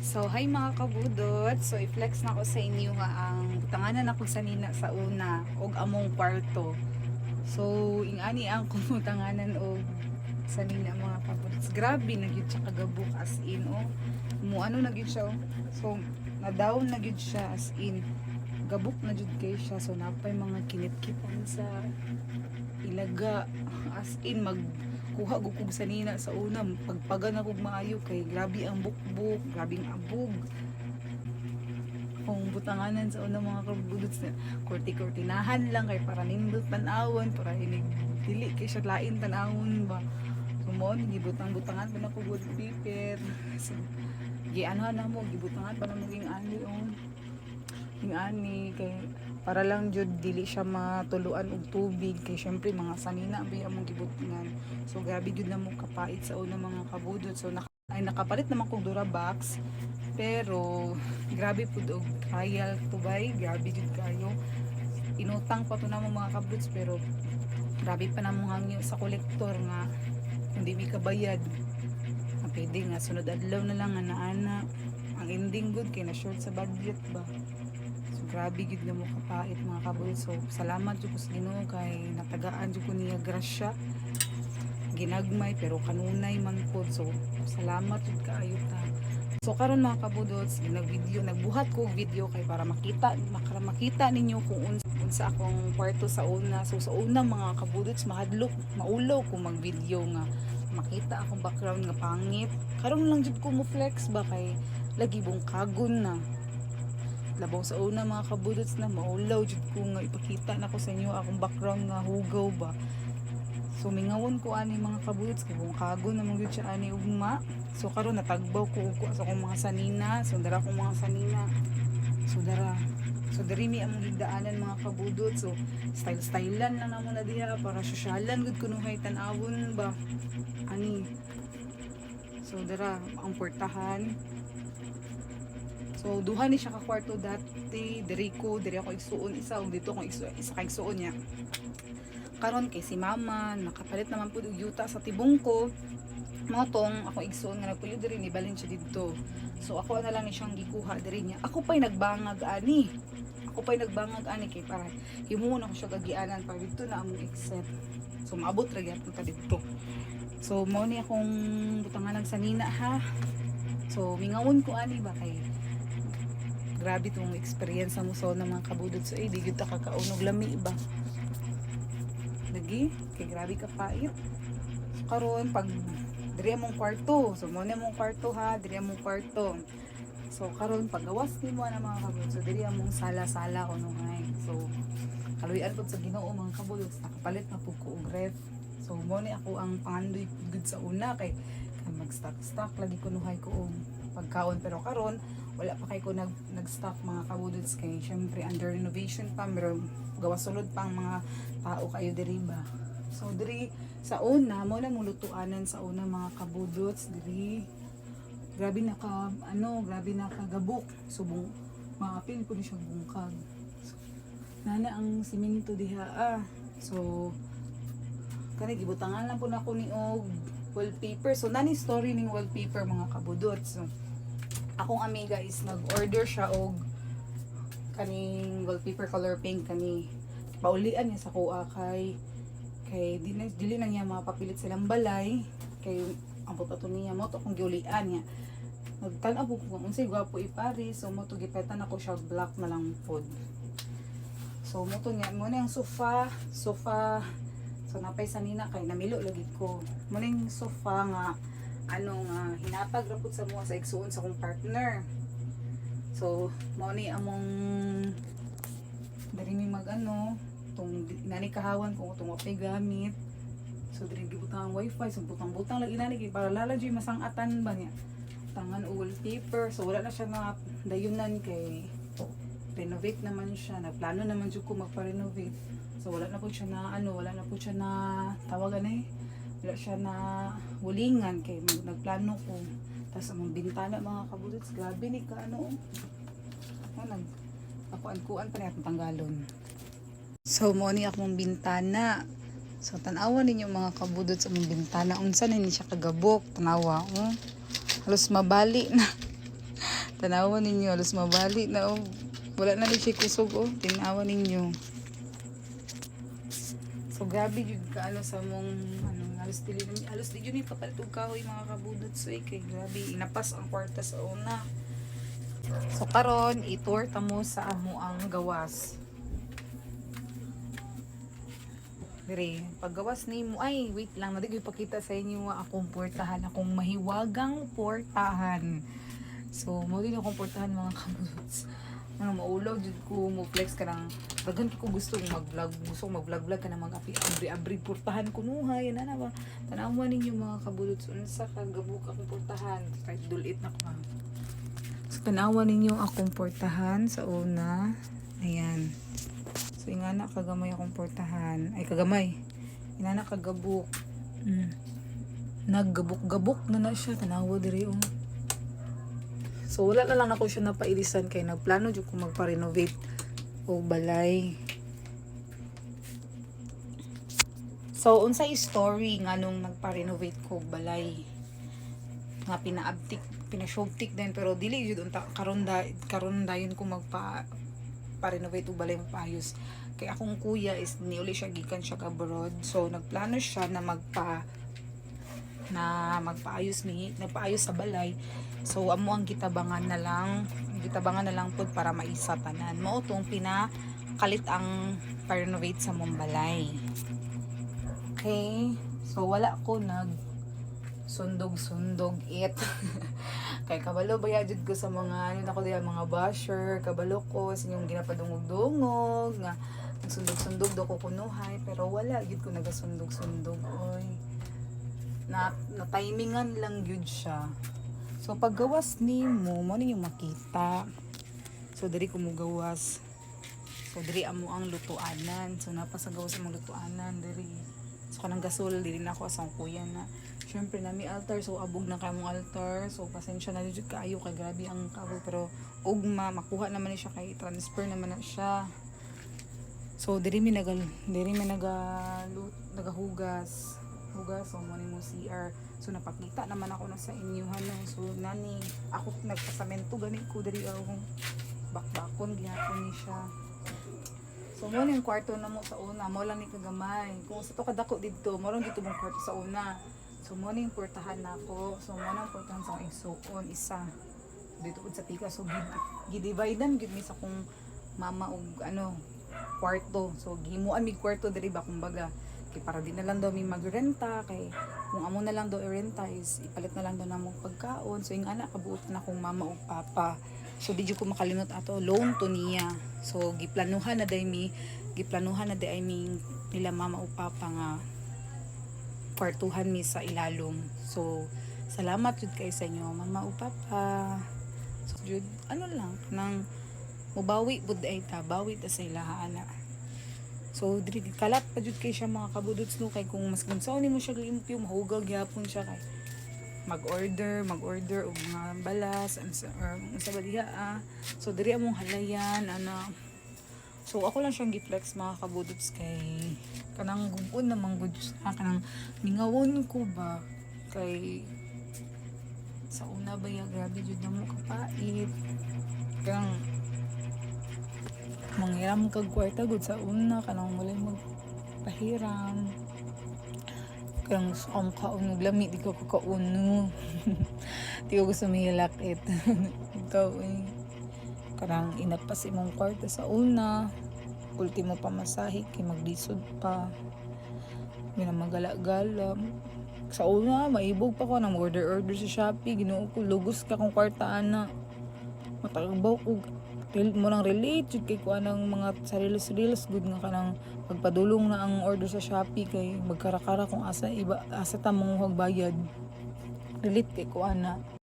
So, hi mga kabudot. So, i-flex na ko sa inyo nga ang butanganan ako sa nina sa una og among kwarto. So, ingani ang kumutanganan og sa nina mga kabudot. Grabe na gyud siya kagabuk as in oh. Mo ano na gyud siya oh. So, na-down na gyud siya as in. Gabuk na gyud kay siya. So, napay mga kinit-kipan sa ilaga as in mag kuha gud kog sa nina sa una pagpagan ako maayo kay grabe ang bukbuk grabe ang abog. Kung butanganan sa una mga kabuduts na kurti-kurtinahan lang kay para nindot tanawon para inig dili kay siya lain tanawon ba. Sumon gibutang butangan pa na ko good paper so, giano na mo gibutangan pa na mo ging ani on ging ani kay para lang jud dili siya matuluan og tubig. Kay syempre mga sanina ba among gibutingan. So grabe jud na mo kapait sa una mga kabudot. So naka, ay nakapalit naman kog Durabox pero grabe pud og trial to buy. Grabe jud kayo. Inutang pa to na mo mga kabudots pero grabe pa na mo hangyo sa kolektor nga hindi mi kabayad. Ang pwede nga sunod adlaw na lang nga naana. Ang ending good kay na short sa budget ba grabe gid na mo kapait mga kabul. So, salamat jud ko sa Ginoo kay natagaan jud ko niya grasya. Ginagmay pero kanunay man pod. So, salamat jud kaayo ta. So karon mga kabudots, nag-video, nagbuhat ko video kay para makita, para makita ninyo kung unsa, unsa akong kwarto sa una. So sa una mga kabudots, mahadlok, maulaw ko mag-video nga makita akong background nga pangit. Karon lang jud ko mo flex ba kay lagi bungkagon na labaw sa una mga kabudots na maulaw. Jud ko nga ipakita na ko sa inyo akong background nga hugaw ba. So mingawon ko ani mga kabudots kay kung kago na mong siya ani ugma. So karon natagbaw ko ko sa akong mga sanina. So dara akong mga sanina. So dara. So diri mi among higdaanan mga kabudot so style stylean na namo na diha para sosyalan gud kuno hay tan-awon ba. Ani. So dara ang portahan So duha ni siya ka kwarto dati, diri ko, diri ako igsuon isa ug dito akong igsuon isa ka igsuon niya. Karon kay si mama, nakapalit naman pud og yuta sa tibong ko. Motong ako igsuon nga nagpuyo diri ni balin siya didto. So ako na lang ni siyang gikuha diri niya. Ako pa'y nagbangag ani. Ako pa'y nagbangag ani kay para himuon ako siya gagianan para dito na among accept. So maabot ra gyapon ta dito. So mao ni akong butangan sa nina ha. So mingawon ko ani ba kay grabe tong experience mo sa ng mga kabudot. So eh di ta lami ba? Lagi? Kay grabe ka pait so, karon pag diri among kwarto. So mo na among kwarto ha? Diri among kwarto. So karon pagawas nimo na mga kabudot. So diri among sala-sala ko nung ay so kaluyan pud sa Ginoo mga kabudot. Nakapalit na pud ko og ref. So mo ni ako ang pangandoy good sa una. Kay kay mag-stock stock lagi ko nuhay ko og pagkaon pero karon wala pa kay ko nag nag-stock mga kabudots kay syempre under renovation pa pero gawa sulod pang mga tao kayo diri ba? So diri sa una mo na mulutuanan sa una mga kabudots diri. Grabe na ka ano grabe na kagabok so bung maapil po ni siya bungkag. So, nana ang simento diha ah. So kani gibutangan lang po na ko ni og wallpaper. So nani story ning wallpaper mga kabudots so akong amiga is nag-order siya og kaning wallpaper color pink. Kani paulian niya sa kuha kay kay dili, dili na niya mapapilit silang balay. Kay ang puto niya mo to kung giulian niya. Nagtan-aw ko kung unsay gwapo ipari so mo to gipetan ako siya black na lang pod. So mo to niya mo na yung sofa sofa so napay sa kay namilo lagi ko. Yung sofa nga ano nga hinatag ra pud sa mo sa igsuon sa akong partner. So mao ni among diri mi mag ano tong inani kahawan kung itong wapay gamit. So diri gibutang ang wifi so butang-butang lang inani kay para lala jud masangatan ba niya. Tangan wallpaper so wala na siya na dayunan kay renovate naman siya nagplano naman jud ko magpa-renovate so wala na po siya na ano wala na po siya na tawagan eh. Wala siya na wulingan kay nagplano ko. Tapos ang bintana mga kabudots grabe ni ka ano? Oh, nag ako kuan pa niya tanggalon. So mo ni akong bintana. So tanawa ninyo mga kabudot sa mong bintana. Unsa na ni siya kagabok? Tanawa oh. Halos mabali na. Tanawan ninyo, alas mabali na oh. Wala na ni siya kusog oh. Tinawa ninyo. So grabe jud ka ano sa mong ano alas dili alas di jud ni papalit og kahoy mga kabudot so kay grabe inapas ang kwarta sa una. So karon i-tour ta mo sa amo ang gawas. Dire, paggawas ni mo ay wait lang na ko ipakita sa inyo akong portahan akong mahiwagang portahan. So mo din akong portahan mga kabuts. Ano maulaw jud ko mo flex ka nang dagan ko gusto mag-vlog gusto mag-vlog-vlog ka na mga api abri-abri portahan ko nuhay yan na ba? Tanawan ninyo mga kabulots unsa ka gabuk akong portahan. Kahit dulit na ko so tanawan ninyo akong portahan sa una. Ayan. So ingana kagamay akong portahan. Ay kagamay. Ingana kagabuk. Mm. naggabuk-gabuk na na siya. Tanawa diri oh So wala na lang ako siya napailisan kay nagplano jud ko magpa-renovate. O balay. So unsay story nga nung nagpa-renovate ko balay? Nga pinaabtik pinashobtik din pero dili jud unta karon da karon dayon ko magpa pa-renovate og balay magpaayos kay akong kuya is niuli siya gikan siya abroad so nagplano siya na magpa na magpaayos mi nagpaayos sa balay. So amo ang gitabangan na lang gitabangan na lang pud para maisa tanan. Mao tong pinakalit ang pa-renovate sa mong balay. Okay? So wala ko nag sundog-sundog it. Kay kabalo baya jud ko sa mga ano na ko diya mga basher? Kabalo ko sa inyong ginapadungog-dungog nga sundog-sundog do ko kunuhay pero wala gid ko nagasundog-sundog oy na, na timingan lang gyud siya. So paggawas nimo mo ninyo makita. So diri ko mo gawas. So diri amo ang lutuanan. So napasagawas ang lutuanan diri. So kanang gasol diri na ako sa kuya na. Syempre na mi altar so abog na kay altar. So pasensya na jud kaayo kay grabe ang kabog pero ugma makuha naman ni siya kay transfer naman na siya. So diri mi nagal diri mi naga nagahugas hugas so mo mo CR so napakita naman ako na sa inyo no so nani ako nagpasamento gani ko diri ako. Bakbakon gihapon ni siya. So mo yung kwarto na mo sa una. Mo lang ni kagamay. Kung sa to kadako didto mo lang dito mong kwarto sa una. So mo yung portahan nako so mo nang portahan sa akong isuon isa. Dito sa tika so gid gidividean gid mi sa kung mama og ano kwarto. So gihimuan mi kwarto diri ba kumbaga kay para di na lang daw may magrenta kay kung amo na lang daw i-renta is ipalit na lang daw namo pagkaon. So yung anak kabuotan akong mama o papa. So di ko makalimot ato loan to niya. So giplanuhan na day mi giplanuhan na day mi nila mama o papa nga kwartuhan mi sa ilalom. So salamat jud kay sa inyo mama o papa. So jud ano lang nang mubawi bud ay ta bawi ta sa ilaha ana So, diri kalat pa jud kay siya mga kabudots no kay kung mas gunsaw nimo siya limpyo mahugag gyapon siya kay mag-order, mag-order og mga balas and sa, or sa baliha ah. So diri among halayan ana. So ako lang siyang giflex mga kabudots kay kanang gugon na mga goods na kanang ningawon ko ba kay sa una ba ya grabe jud na mo kapait. Kanang manghiram kag kwarta gud sa una kanang wala magpahiram. Kanang ang kaon og lami di ko kakauno di ko gusto mihilakit ikaw eh. Kanang inapas imong kwarta sa una ultimo pamasahe kay maglisod pa. Mina magala-gala. Sa una maibog pa ko nang order order sa Shopee ginoo ko lugos ka kung kwarta ana. Matagbaw ko rel- mo nang relate jud kay kuan ang mga sa reels reels good nga kanang pagpadulong na ang order sa Shopee kay magkarakara kung asa iba asa ta mong bayad. Relate kay kuan na